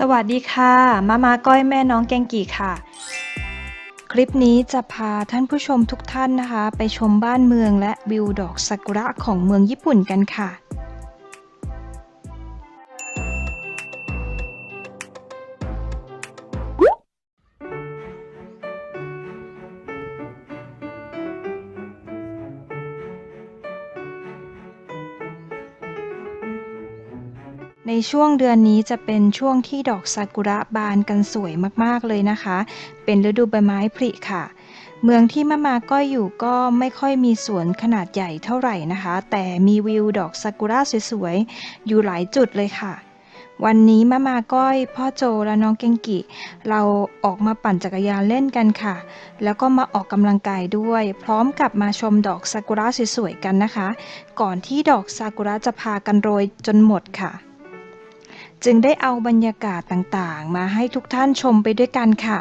สวัสดีค่ะ มามาก้อยแม่น้องแกงกี่ค่ะ คลิปนี้จะพาท่านผู้ชมทุกท่านนะคะ ไปชมบ้านเมืองและวิวดอกซากุระของเมืองญี่ปุ่นกันค่ะ ในช่วงเดือนนี้จะเป็นช่วงที่ดอกซากุระบานกันสวยมากๆเลยนะคะ เป็นฤดูใบไม้ผลิค่ะ เมืองที่มะมาก้อยอยู่ก็ไม่ค่อยมีสวนขนาดใหญ่เท่าไหร่นะคะ แต่มีวิวดอกซากุระสวยๆ อยู่หลายจุดเลยค่ะ วันนี้มะมาก้อยพ่อโจและน้องเกงกิ เราออกมาปั่นจักรยานเล่นกันค่ะ แล้วก็มาออกกำลังกายด้วย พร้อมกับมาชมดอกซากุระสวยๆกันนะคะ ก่อนที่ดอกซากุระจะพากันโรยจนหมดค่ะ จึงได้เอาบรรยากาศต่างๆ มาให้ทุกท่านชมไปด้วยกันค่ะ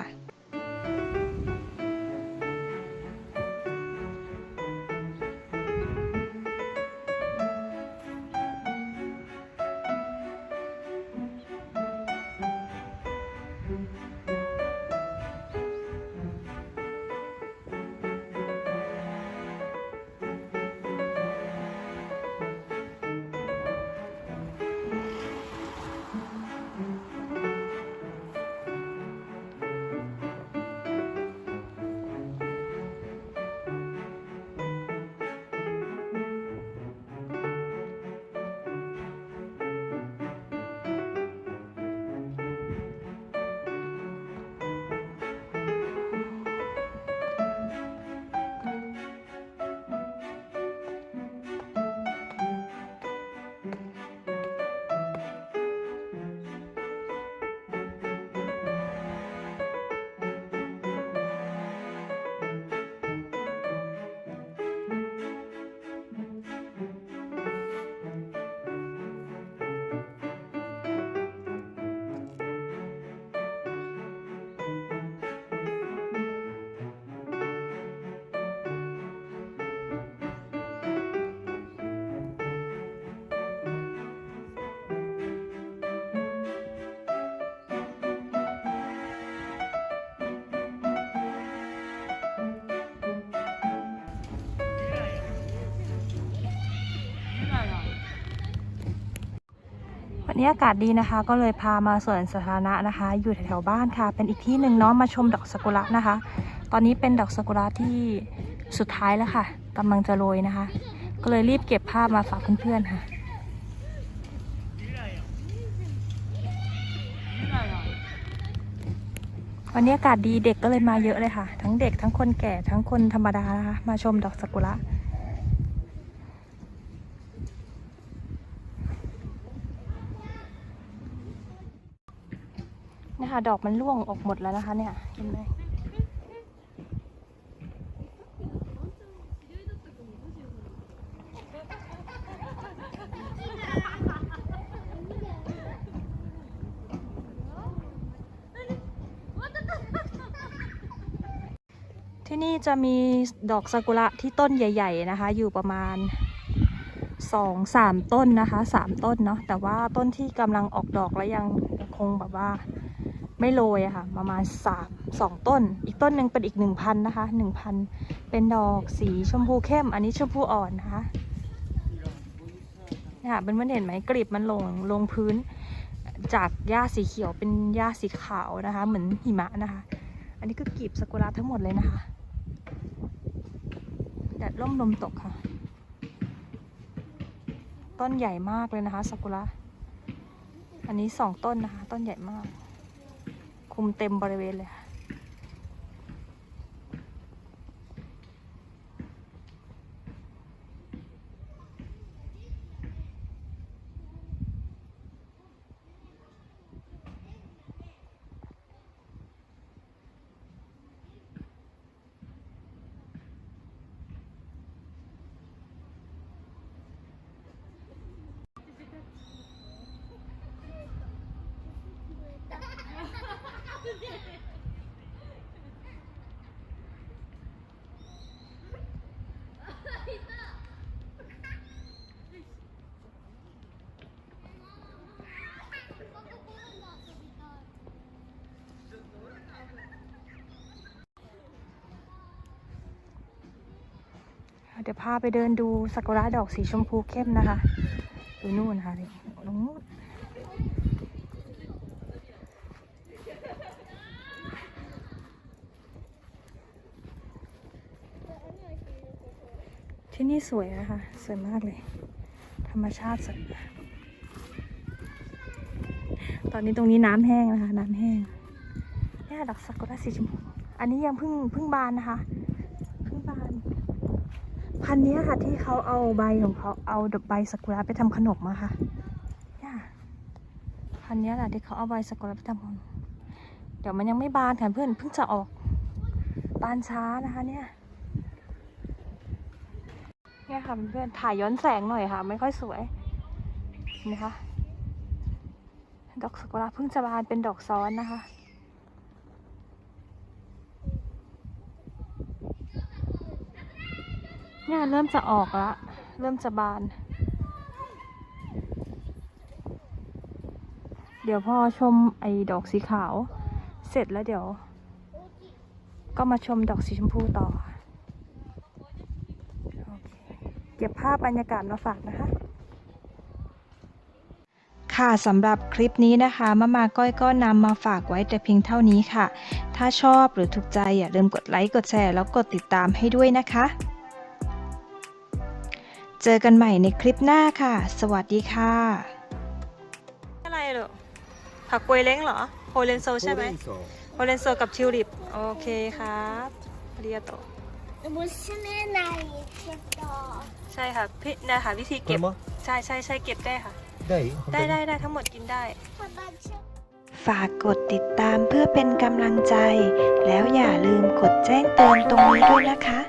วันนี้อากาศดีนะคะ ก็เลยพามาสวนสาธารณะนะคะ อยู่แถวๆบ้านค่ะ เป็นอีกที่หนึ่งเนาะมาชมดอกซากุระนะคะ ตอนนี้เป็นดอกซากุระที่สุดท้ายแล้วค่ะกำลังจะโรยนะคะ ก็เลยรีบเก็บภาพมาฝากเพื่อนๆค่ะวันนี้อากาศดีเด็กก็เลยมาเยอะเลยค่ะ ทั้งเด็กทั้งคนแก่ทั้งคนธรรมดานะคะ มาชมดอกซากุระ นะคะดอกมันร่วงออกหมดแล้วนะคะ เนี่ยเห็นไหมที่นี่จะมีดอกซากุระที่ต้นใหญ่ ๆ นะคะ อยู่ประมาณสองสามต้นนะคะสามต้นเนาะแต่ว่าต้นที่กำลังออกดอกแล้วยังคงแบบว่า ไม่โรยอะค่ะ ประมาณสามสองต้น อีกต้นหนึ่งเป็นอีกหนึ่งพันนะคะหนึ่งพันเป็นดอกสีชมพูเข้ม อันนี้ชมพูอ่อนนะคะเนี่ยค่ะเป็นมันเห็นไหมกลีบมันลงลงพื้น จากหญ้าสีเขียวเป็นหญ้าสีขาวนะคะ เหมือนหิมะนะคะ อันนี้ก็กลีบซากุระทั้งหมดเลยนะคะแดดร่มลมตกค่ะ ต้นใหญ่มากเลยนะคะซากุระอันนี้สองต้นนะคะ ต้นใหญ่มาก คุมเต็มบริเวณเลยค่ะ เดี๋ยวพาไปเดินดูซากุระดอกสีชมพูเข้มนะคะดูนู่นค่ะนี่นู่นที่นี่สวยนะคะ สวยมากเลย ธรรมชาติสวยตอนนี้ตรงนี้น้ำแห้งนะคะ น้ำแห้งเนี่ยดอกซากุระสีชมพู อันนี้ยังเพิ่งเพิ่งบานนะคะ เพิ่งบาน พันนี้ค่ะที่เขาเอาใบของเขาเอาใบซากุระไปทำขนมอะค่ะพันนี้แหละที่เขาเอาใบซากุระไปทำขนมเดี๋ยวมันยังไม่บานค่ะเพื่อนเพิ่งจะออกบานช้านะคะเนี่ยเนี่ยค่ะเพื่อนถ่ายย้อนแสงหน่อยค่ะ ไม่ค่อยสวยเห็นะคะดอกซากุระเพิ่งจะบานเป็นดอกซ้อนนะคะ เนี่ยเริ่มจะออกละเริ่มจะบาน เดี๋ยวพอชมไอ้ดอกสีขาว เสร็จแล้วเดี๋ยว ก็มาชมดอกสีชมพูต่อโอเคเก็บภาพบรรยากาศมาฝากนะคะค่ะสำหรับคลิปนี้นะคะมามาก้อยก็นำมาฝากไว้แต่เพียงเท่านี้ค่ะ ถ้าชอบหรือถูกใจอย่าลืมกดไลค์กดแชร์แล้วกดติดตามให้ด้วยนะคะ เจอกันใหม่ในคลิปหน้าค่ะ สวัสดีค่ะ อะไรเหรอผักกวยเล้งเหรอโฮเลนโซใช่ไหมโฮเลนโซกับทิวลิป โอเคครับเรียโตมุชเนนายเก็บดอใช่ค่ะพี่นะค่ะวิธีเก็บ ใช่ใช่ใช่เก็บได้ค่ะ ได้ได้ได้ได้ทั้งหมดกินได้ ฝากกดติดตามเพื่อเป็นกำลังใจ แล้วอย่าลืมกดแจ้งเตือนตรงนี้ด้วยนะคะ